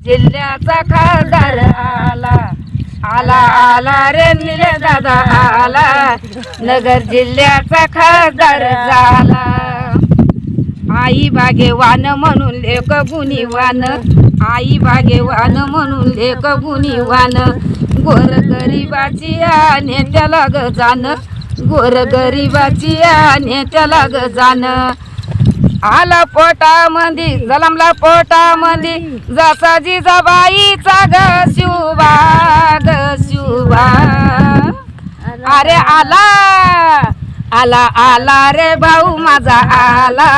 जिल्ह्याचा खासदार आला आला आला रे निले दादा आला. नगर जिल्ह्याचा खासदार झाला. आई भाग्यवान म्हणून लेख गुणीवान. आई भाग्यवान म्हणून लेख गुणीवान. गोर गरिबाची आणि ग जाण गोर गरिबाची नेत्याला ग जाण आला पोटामंदी जलमला पोटामंदी. जसा जिजाबाईचा ग शिवबा ग शिवा अरे आला आला आला रे भाऊ माझा आला.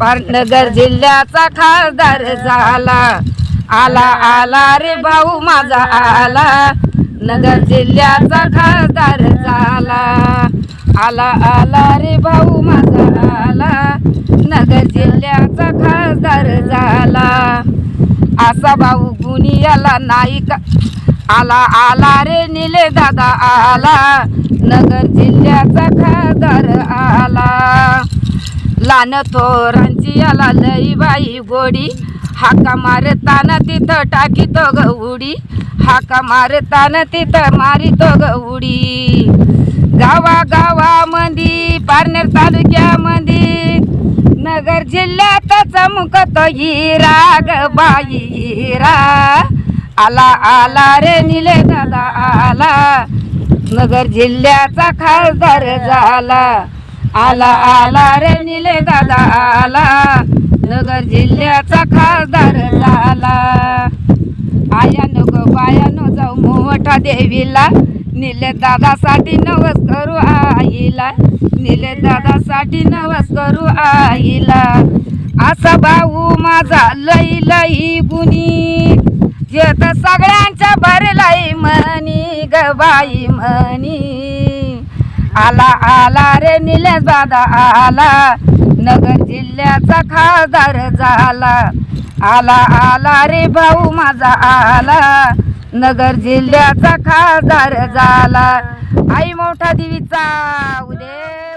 पाटनगर जिल्ह्याचा खासदार झाला. आला आला रे भाऊ माझा आला. नगर जिल्ह्याचा खासदार झाला. आला आला रे भाऊ माझा आला. नगर जिल्ह्याचा खासदार झाला. असा भाऊ गुणी आला नाही का? आला आला रे निले दादा आला. नगर जिल्ह्याचा खासदार आला. लान थोरांची आला लई बाई गोडी. हाका मारताना तिथं टाकीतो ग उडी. हाका मारताना तिथं मारितो ग उडी. गावा गावामध्ये पारनेर तालुक्यामध्ये नगर जिल्ह्यात चमकत हिरा ग बाई हिरा आला आला रे निले दादा आला. नगर जिल्ह्याचा खासदार झाला. आला आला रे निले दादा आला. नगर जिल्ह्याचा खासदार झाला. आया ग बायानो जाऊ मोठा देवीला. निले दादासाठी नवस करू आईला. निले दादासाठी नवस करू आईला. असा भाऊ माझा लई लई गुणी जे तर सगळ्यांच्या भरलाई म्हणी ग बाई म्हणी. आला आला रे निलेश दादा आला. नगर जिल्ह्याचा खासदार झाला. आला आला रे भाऊ माझा आला. नगर जिल्ह्याचा खासदार झाला. आई मोठा देवीचा. उदय